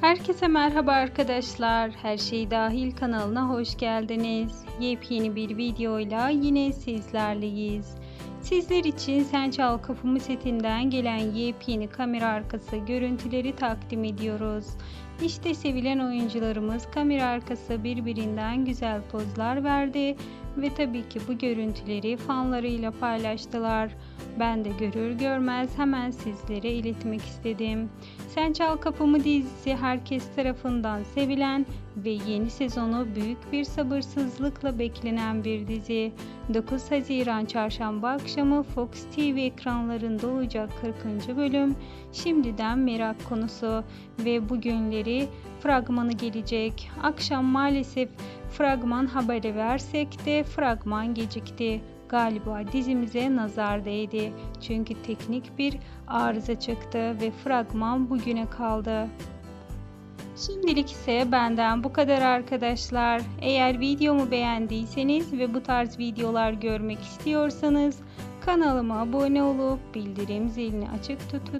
Herkese merhaba arkadaşlar. Her şey dahil kanalına hoş geldiniz. Yepyeni bir videoyla yine sizlerleyiz. Sizler için Sen Çal Kapımı setinden gelen yepyeni kamera arkası görüntüleri takdim ediyoruz. İşte sevilen oyuncularımız kamera arkası birbirinden güzel pozlar verdi ve tabii ki bu görüntüleri fanlarıyla paylaştılar. Ben de görür görmez hemen sizlere iletmek istedim. Sen Çal Kapımı dizisi herkes tarafından sevilen ve yeni sezonu büyük bir sabırsızlıkla beklenen bir dizi. 9 Haziran Çarşamba akşamı Fox TV ekranlarında olacak 40. bölüm şimdiden merak konusu ve bugünleri fragmanı gelecek. Akşam maalesef fragman haberi versek de fragman gecikti. Galiba dizimize nazar değdi. Çünkü teknik bir arıza çıktı ve fragman bugüne kaldı. Şimdilik ise benden bu kadar arkadaşlar. Eğer videomu beğendiyseniz ve bu tarz videolar görmek istiyorsanız kanalıma abone olup bildirim zilini açık tutun.